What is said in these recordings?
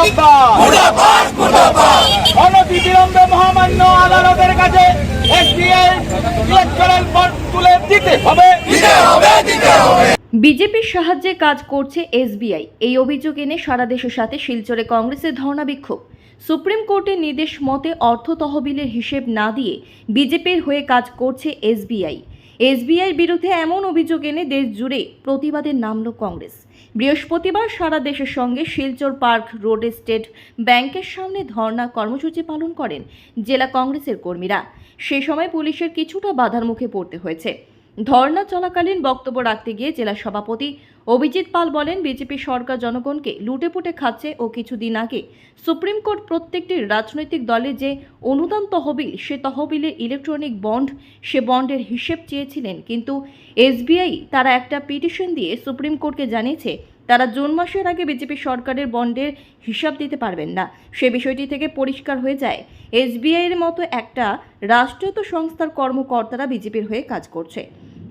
মুর্দাবাদ। অনতিবিলম্বে মহামান্য আদালতের কাছে ইলেকট্রাল বন্ড তুলে দিতে হবে। বিজেপির সাহায্যে কাজ করছে এসবিআই। এই অভিযোগ এনে সারা দেশের সাথে শিলচরে কংগ্রেসের ধর্ণা বিক্ষোভ। সুপ্রিম কোর্টের নির্দেশ মতে অর্থ তহবিলের হিসেব না দিয়ে বিজেপির হয়ে কাজ করছে এসবিআই। এসবিআইয়ের বিরুদ্ধে এমন অভিযোগ এনে দেশ জুড়ে প্রতিবাদে নামল কংগ্রেস। বৃহস্পতিবার সারা দেশের সঙ্গে শিলচর পার্ক রোড স্টেট ব্যাংকের সামনে ধর্না কর্মসূচি পালন করেন জেলা কংগ্রেসের কর্মীরা। সে সময় পুলিশের কিছুটা বাধার মুখে পড়তে হয়েছে। ধর্ণা চলাকালীন বক্তব্য রাখতে গিয়ে জেলা সভাপতি অভিজিৎ পাল বলেন, বিজেপি সরকার জনগণকে লুটেপুটে খাচ্ছে ও কিছুদিন আগে সুপ্রিম কোর্ট প্রত্যেকটি রাজনৈতিক দলে যে অনুদান তহবিল, সে তহবিলের ইলেকট্রনিক বন্ড, সে বন্ডের হিসেব চেয়েছিলেন। কিন্তু এসবিআই তারা একটা পিটিশন দিয়ে সুপ্রিম কোর্টকে জানিয়েছে তারা জুন মাসের আগে বিজেপি সরকারের বন্ডের হিসাব দিতে পারবেন না। সে বিষয়টি থেকে পরিষ্কার হয়ে যায়। এসবিআইয়ের মতো একটা রাষ্ট্রায়ত্ত সংস্থার কর্মকর্তারা বিজেপির হয়ে কাজ করছে।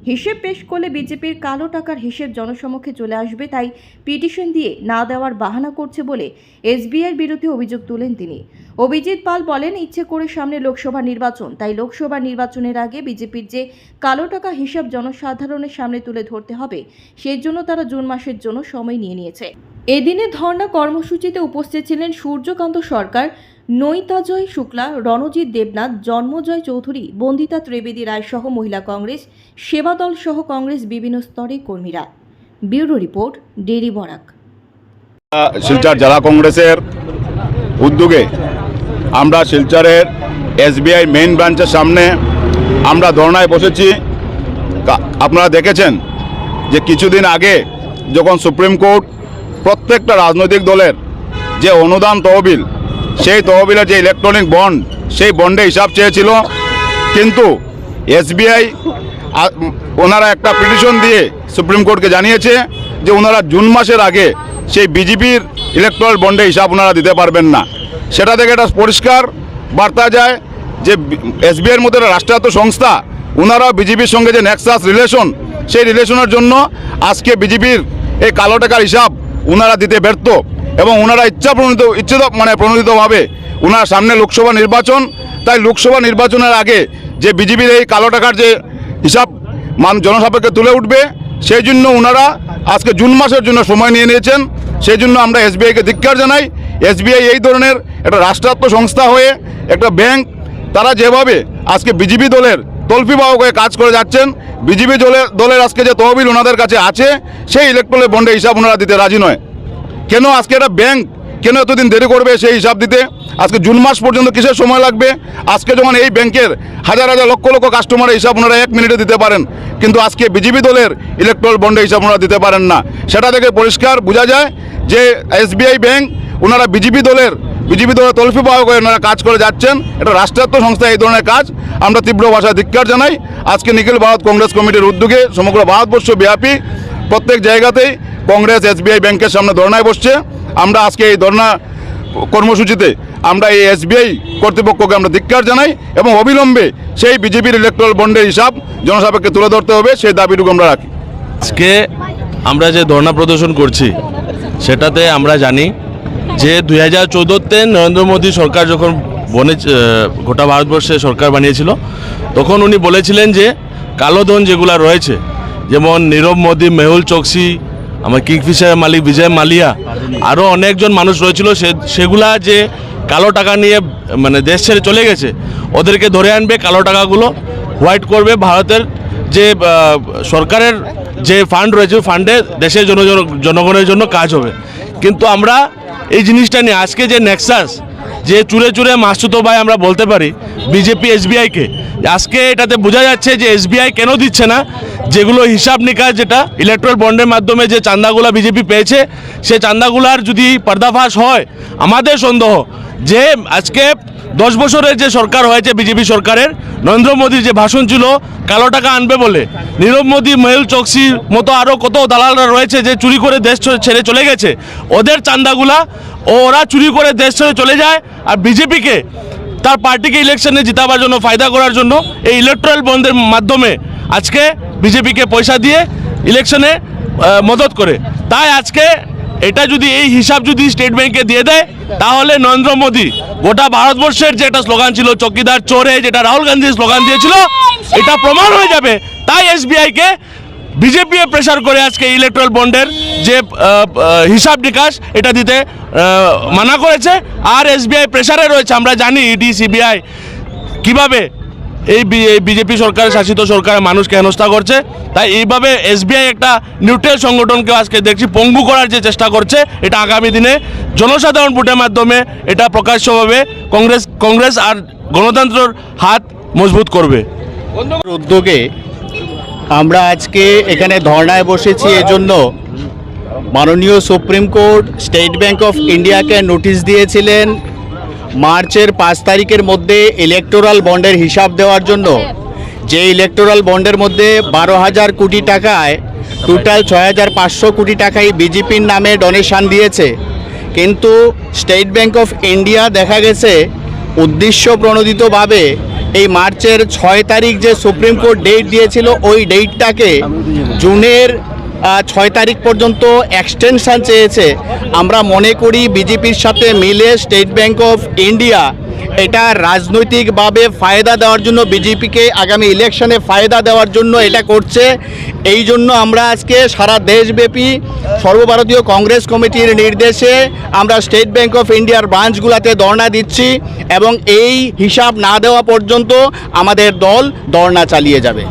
হিসেব পেশ করলে বিজেপির কালো টাকার হিসেব জনসমক্ষে চলে আসবে, তাই পিটিশন দিয়ে না দেওয়ার বাহানা করছে বলে এসবিআইয়ের বিরুদ্ধে অভিযোগ তুলেন তিনি। অভিজিৎ পাল বলেন, ইচ্ছে করে সামনে লোকসভা নির্বাচন, তাই লোকসভা নির্বাচনের আগে বিজেপির যে কালো টাকা হিসাব জনসাধারণের সামনে তুলে ধরতে হবে সেই জন্য তারা জুন মাসের জন্য সময় নিয়ে নিয়েছে। এদিনে ধর্ণা কর্মসূচিতে উপস্থিত ছিলেন সূর্যকান্ত সরকার নৈতাজয় শুক্লা, রণজিৎ দেবনাথ, জন্মজয় চৌধুরী, বন্দিতা ত্রিবেদী রায় সহ মহিলা কংগ্রেস, সেবাদল সহ কংগ্রেস বিভিন্ন স্তরে কর্মীরা। ব্যুরো রিপোর্ট ডেরি বরাক। শিলচর জেলা কংগ্রেসের উদ্যোগে আমরা শিলচরের এসবিআই মেইন ব্রাঞ্চের সামনে আমরা ধর্নায় বসেছি। আপনারা দেখেছেন যে কিছুদিন আগে যখন সুপ্রিম কোর্ট প্রত্যেকটা রাজনৈতিক দলের যে অনুদান তহবিল সেই তহবিলের যে ইলেকট্রনিক বন্ড সেই বন্ডে হিসাব চেয়েছিল। কিন্তু এসবিআই ওনারা একটা পিটিশন দিয়ে সুপ্রিম কোর্টকে জানিয়েছে যে ওনারা জুন মাসের আগে সেই বিজেপির ইলেকট্রাল বন্ডে হিসাব ওনারা দিতে পারবেন না। সেটা থেকে একটা পরিষ্কার বার্তা যায় যে এসবিআইয়ের মধ্যে রাষ্ট্রায়ত্ত সংস্থা ওনারা বিজেপির সঙ্গে যে নেক্সাস রিলেশন সেই রিলেশনের জন্য আজকে বিজেপির এই কালো টাকার হিসাব ওনারা দিতে ব্যর্থ। এবং ওনারা ইচ্ছা প্রণীত, ইচ্ছিত মানে প্রণোদিতভাবে ওনার সামনে লোকসভা নির্বাচন। তাই লোকসভা নির্বাচনের আগে যে বিজেপির এই কালো টাকার যে হিসাব মান জনসাপেক্ষে তুলে উঠবে, সেই জন্য ওনারা আজকে জুন মাসের জন্য সময় নিয়ে নিয়েছেন। সেই জন্য আমরা এসবিআইকে ধিক্কার জানাই। এসবিআই এই ধরনের একটা রাষ্ট্রায়ত্ত সংস্থা হয়ে একটা ব্যাংক, তারা যেভাবে আজকে বিজেপি দলের তল্পি বাহক হয়ে কাজ করে যাচ্ছেন, বিজেপি দলের দলের আজকে যে তহবিল ওনাদের কাছে আছে, সেই ইলেকট্রনিক বন্ডে হিসাব ওনারা দিতে রাজি নয়। কেন আজকে একটা ব্যাংক কেন এতদিন দেরি করবে সেই হিসাব দিতে? আজকে জুন মাস পর্যন্ত কিসের সময় লাগবে? আজকে যখন এই ব্যাংকের হাজার হাজার লক্ষ লক্ষ কাস্টমারের হিসাব ওনারা এক মিনিটে দিতে পারেন। কিন্তু আজকে বিজেপি দলের ইলেকট্রাল বন্ডে হিসাব ওনারা দিতে পারেন না। সেটা থেকে পরিষ্কার বোঝা যায় যে এসবিআই ব্যাংক ওনারা বিজেপি দলের বিজেপি দলের তলফি বাহক হয়ে ওনারা কাজ করে যাচ্ছেন। এটা রাষ্ট্রায়ত্ত সংস্থা এই ধরনের কাজ। আমরা তীব্র ভাষায় ধিক্কার জানাই। আজকে নিখিল ভারত কংগ্রেস কমিটির উদ্যোগে সমগ্র ভারতবর্ষ ব্যাপী প্রত্যেক জায়গাতেই কংগ্রেস এসবিআই ব্যাংকের সামনে ধর্নায় বসছে। আমরা আজকে এই ধর্না কর্মসূচিতে আমরা এই এসবিআই কর্তৃপক্ষকে আমরা ধিক্কার জানাই এবং অবিলম্বে সেই বিজেপির ইলেকট্রাল বন্ডের হিসাব জনসাপেক্ষে তুলে ধরতে হবে, সেই দাবিটুকু আমরা রাখি। আজকে আমরা যে ধর্ণা প্রদর্শন করছি, সেটাতে আমরা জানি যে দুই হাজার চোদ্দোতে নরেন্দ্র মোদী সরকার যখন বনে গোটা ভারতবর্ষে সরকার বানিয়েছিল, তখন উনি বলেছিলেন যে কালো ধন যেগুলো রয়েছে, যেমন নীরব মোদী, মেহুল চোকসি আমার কিংফিশার মালিক বিজয় মালিয়া আরও অনেকজন মানুষ রয়েছিল, সে, সেগুলা যে কালো টাকা নিয়ে মানে দেশ ছেড়ে চলে গেছে, ওদেরকে ধরে আনবে কালো টাকাগুলো, হোয়াইট করবে ভারতের যে সরকারের যে ফান্ড রয়েছে ফান্ডে দেশের জন জন- জনগণের জন্য কাজ হবে। কিন্তু আমরা এই জিনিসটা নিয়ে, আজকে যে নেক্সাস যে চুরে চুরে মাসুতো ভাই আমরা বলতে পারি বিজেপি এসবিআইকে আজকে এটাতে বোঝা যাচ্ছে যে এসবিআই কেন দিচ্ছে না, যেগুলো হিসাব নিকাশ যেটা ইলেকট্রাল বন্ডের মাধ্যমে যে চান্দাগুলা বিজেপি পেয়েছে, সে চান্দাগুলার যদি পর্দাফাশ হয়, আমাদের সন্দেহ যে আজকে দশ বছরের যে সরকার হয়েছে বিজেপি সরকারের, নরেন্দ্র মোদীর যে ভাষণ ছিল, কালো টাকা আনবে বলে। নীরব মোদী, মেহুল চোকসির মতো আরও কত দালালরা রয়েছে যে চুরি করে দেশ ছেড়ে চলে গেছে, ওদের চান্দাগুলা ওরা চুরি করে দেশ ছেড়ে চলে যায় আর বিজেপিকে তার পার্টিকে ইলেকশনে জিতাবার জন্য, ফায়দা করার জন্য এই ইলেকট্রাল বন্ডের মাধ্যমে আজকে বিজেপিকে পয়সা দিয়ে ইলেকশনে মদত করে। তাই আজকে এটা যদি এই হিসাব যদি স্টেট ব্যাংকে দিয়ে দেয়, তাহলে নরেন্দ্র মোদী গোটা ভারতবর্ষের যে একটা স্লোগান ছিল, চকিদার চোরে, যেটা রাহুল গান্ধী স্লোগান দিয়েছিল, এটা প্রমাণ হয়ে যাবে। তাই এসবিআইকে বিজেপি প্রেশার করে আজকে ইলেকট্রাল বন্ডের যে হিসাব নিকাশ, এটা দিতে মানা করেছে। আর এসবিআই প্রেশারে রয়েছে, আমরা জানি ইডি সিবিআই কীভাবে এই বিজেপি সরকার শাসিত সরকারের মানুষকে হেনস্থা করছে? তাই এইভাবে এসবিআই একটা নিউট্রাল সংগঠনকে আজকে দেখছি পঙ্গু করার যে চেষ্টা করছে, এটা আগামী দিনে জনসাধারণ ভোটের মাধ্যমে এটা প্রকাশ্যভাবে কংগ্রেস কংগ্রেস আর গণতন্ত্রের হাত মজবুত করবে। উদ্যোগে আমরা আজকে এখানে ধর্নায় বসেছি, এজন্য মাননীয় supreme court, state bank of ইন্ডিয়াকে নোটিশ দিয়েছিলেন মার্চের পাঁচ তারিখের মধ্যে ইলেকটোরাল বন্ডের হিসাব দেওয়ার জন্য। যে ইলেকটোরাল বন্ডের মধ্যে বারো হাজার কোটি টাকায় টোটাল ছয় হাজার পাঁচশো কোটি টাকাই বিজেপির নামে ডোনেশন দিয়েছে। কিন্তু স্টেট ব্যাংক অফ ইন্ডিয়া দেখা গেছে, উদ্দেশ্য প্রণোদিতভাবে এই মার্চের ছয় তারিখ যে সুপ্রিম কোর্ট ডেট দিয়েছিল, ওই ডেটটাকে জুনের ছয় তারিখ পর্যন্ত এক্সটেনশান চেয়েছে। আমরা মনে করি বিজেপির সাথে মিলে স্টেট ব্যাঙ্ক অফ ইন্ডিয়া এটা রাজনৈতিকভাবে ফায়দা দেওয়ার জন্য, বিজেপিকে আগামী ইলেকশনে ফায়দা দেওয়ার জন্য এটা করছে। এই জন্য আমরা আজকে সারা দেশব্যাপী সর্বভারতীয় কংগ্রেস কমিটির নির্দেশে আমরা স্টেট ব্যাঙ্ক অফ ইন্ডিয়ার ব্রাঞ্চগুলোতে ধর্ণা দিচ্ছি এবং এই হিসাব না দেওয়া পর্যন্ত আমাদের দল ধর্ণা চালিয়ে যাবে।